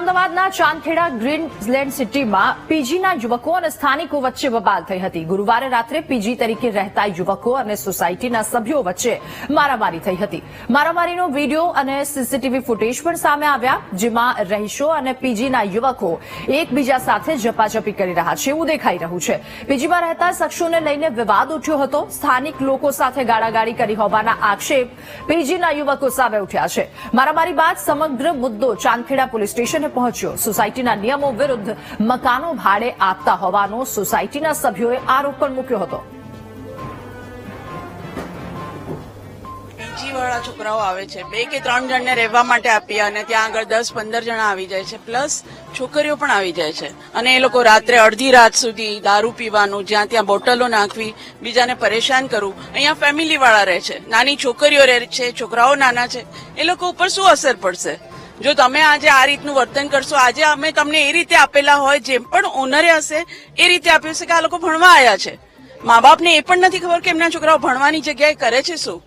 અમદાવાદના ચાંદખેડા ગ્રીનલેન્ડ સિટીમાં પીજીના યુવકો અને સ્થાનિકો વચ્ચે બબાલ થઈ હતી. ગુરુવારે રાત્રે પીજી તરીકે રહેતા યુવકો અને સોસાયટીના સભ્યો વચ્ચે મારામારી થઈ હતી. મારામારીનો વીડિયો અને સીસીટીવી ફૂટેજ પણ સામે આવ્યા, જેમાં રહીશો અને પીજીના યુવકો એકબીજા સાથે ઝપાઝપી કરી રહ્યા છે એવું દેખાઈ રહ્યું છે. પીજીમાં રહેતા શખ્સોને લઈને વિવાદ ઉઠ્યો હતો. સ્થાનિક લોકો સાથે ગાળાગાળી કરી હોવાના આક્ષેપ પીજીના યુવકો સામે ઉઠ્યા છે. મારામારી બાદ સમગ્ર મુદ્દો ચાંદખેડા પોલીસ સ્ટેશને પહોંચ્યો. સોસાયટીના નિયમો વિરુદ્ધ મકાનો ભાડે આપતા હોવાનો સોસાયટીના સભ્યોએ આરોપ પણ મૂક્યો હતો. વાળા છોકરાઓ આવે છે. બે કે ત્રણ જણને રહેવા માટે આપીએ અને ત્યાં આગળ દસ પંદર જણા આવી જાય છે. પ્લસ છોકરીઓ પણ આવી જાય છે. અને એ લોકો રાત્રે અડધી રાત સુધી દારૂ પીવાનું, જ્યાં ત્યાં બોટલો નાખવી, બીજાને પરેશાન કરવું, અહીંયા ફેમિલી વાળા રહે છે. નાની છોકરીઓ રહે છે, છોકરાઓ નાના છે. એ લોકો ઉપર શું અસર પડશે? જો તમે આજે આ રીતનું વર્તન કરશો, આજે અમે તમને એ રીતે આપેલા હોય, જેમ પણ ઓનરે હશે, એ રીતે આપ્યું છે કે આ લોકો ભણવા આવ્યા છે. મા બાપને એ પણ નથી ખબર કે એમના છોકરાઓ ભણવાની જગ્યાએ કરે છે શું.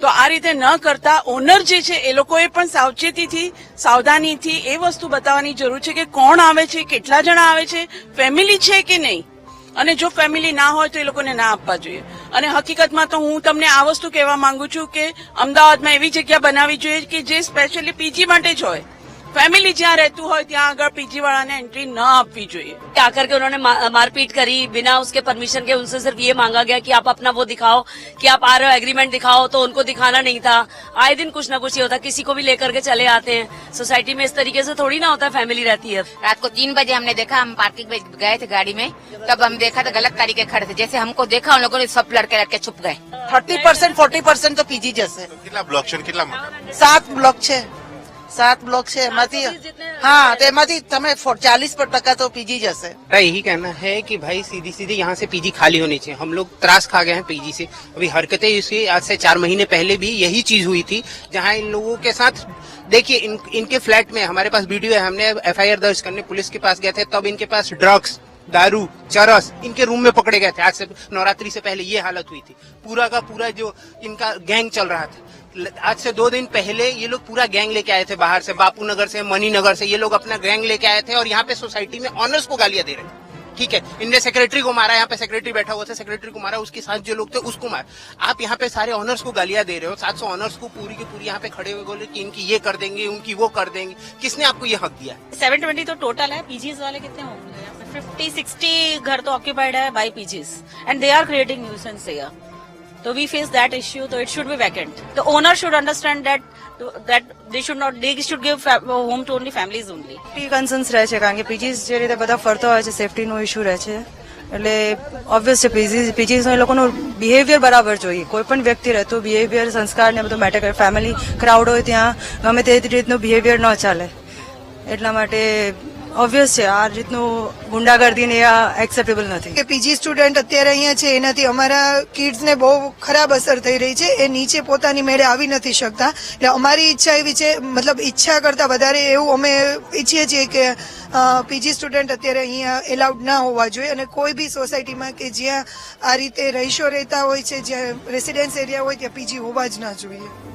તો આ રીતે ન કરતા ઓનર જે છે, એ લોકોએ પણ સાવચેતીથી, સાવધાનીથી એ વસ્તુ બતાવવાની જરૂર છે કે કોણ આવે છે, કેટલા જણા આવે છે ફેમિલી છે કે નહીં. અને જો ફેમિલી ના હોય તો એ લોકોને ના આપવા જોઈએ. અને હકીકતમાં તો હું તમને આ વસ્તુ કહેવા માંગુ છું કે અમદાવાદમાં એવી જગ્યા બનાવવી જોઈએ કે જે સ્પેશિયલી પીજી માટે જ હોય. ફેમિલી જ્યાં રહેતું હોય ત્યાં આગળ પીજી વાળાને એન્ટ્રી ન આપવી જોઈએ आकर के उन्होंने मा- मारपीट करी बिना उसके परमिशन के उनसे सिर्फ ये मांगा गया कि आप अपना वो दिखाओ कि आप आ रहे हो एग्रीमेंट दिखाओ तो उनको दिखाना नहीं था आए दिन कुछ ना कुछ ये होता है किसी को भी लेकर के चले आते हैं सोसाइटी में इस तरीके से थोड़ी ना होता है फैमिली रहती है रात को तीन बजे हमने देखा हम पार्किंग में गए थे गाड़ी में तब हम देखा तो गलत तरीके खड़े थे जैसे हमको देखा उन लोगों ने सब लड़के लड़के छुप गए થર્ટી પર્સન્ટ ફોર્ટી પર્સન્ટ તો પીજી જશે કેટલા બ્લોક છે અને કેટલા મકાન સાત બ્લોક છે સાત બ્લોક છે એમાંથી હા તો એમાંથી તમે ચાલીસ પર ટકા તો પીજી જશે मेरा यही कहना है कि भाई सीधी सीधी यहाँ से पीजी खाली होनी चाहिए हम लोग त्रास खा गए हैं पीजी से अभी हरकतें इसकी आज से चार महीने पहले भी यही चीज हुई थी जहाँ इन लोगों के साथ देखिए इन, इनके फ्लैट में हमारे पास वीडियो है हमने एफआईआर दर्ज करने पुलिस के पास गए थे तब इनके पास ड्रग्स दारू चरस इनके रूम में पकड़े गए थे आज से नवरात्रि से पहले ये हालत हुई थी पूरा का पूरा जो इनका गैंग चल रहा था ल- आज से दो दिन पहले ये लोग पूरा गैंग लेके आए थे बाहर से बापू नगर से मनी नगर से, ये लोग अपना गैंग लेके आए थे और यहाँ पे सोसाइटी में ऑनर्स को गालियाँ दे रहे थे ठीक है, इनने सेक्रेटरी को मारा, यहाँ पे सेक्रेटरी बैठा हुआ था, सेक्रेटरी को मारा, उसके साथ जो लोग थे उसको मारा। आप यहाँ पे सारे ऑनर्स को गालियाँ दे रहे हो, सात सौ ऑनर्स को पूरी की पूरी यहाँ पे खड़े हुए बोले कि इनकी ये कर देंगे, उनकी वो कर देंगे। किसने आपको ये हक दिया? सेवन ट्वेंटी तो टोटल है पीजीज वाले कितने होंगे फिफ्टी, सिक्सटी घर तो ऑक्यूपाइड है by PGs and they are creating nuisance So we face that issue. So it should be vacant. The owner should understand that that they should not they should give home to only families only. P concerns રહે છે કારણ કે પીજીસ જે રીતે બધા ફરતા હોય છે સેફટી નો ઇશ્યુ રહે છે એટલે ઓબ્વિયસ છે પીજીસ પીજીસ એ લોકોનું બિહેવિયર બરાબર જોઈએ કોઈ પણ વ્યક્તિ રહેતું બિહેવિયર સંસ્કાર ને બધું મેટર કરે ફેમિલી ક્રાઉડ હોય ત્યાં ગમે તે રીતનું બિહેવિયર ન ચાલે એટલા માટે ઓબ્વિયસ છે, આ રીતનું ગુંડાગર્દી ને આ એક્સેપ્ટેબલ નથી. કે પીજી સ્ટુડન્ટ અત્યારે અહીંયા છે, એનાથી અમારા કિડ્સને બહુ ખરાબ અસર થઈ રહી છે, એ નીચે પોતાની મેળે આવી નથી શકતા. એટલે અમારી ઈચ્છા એવી છે, મતલબ ઈચ્છા કરતા વધારે એવું અમે ઈચ્છીએ છીએ કે પીજી સ્ટુડન્ટ અત્યારે અહીંયા એલાઉડ ના હોવા જોઈએ અને કોઈ બી સોસાયટીમાં કે જ્યાં આ રીતે રહીશો રહેતા હોય છે, જ્યાં રેસિડેન્સ એરિયા હોય, ત્યાં પીજી હોવા જ ના જોઈએ.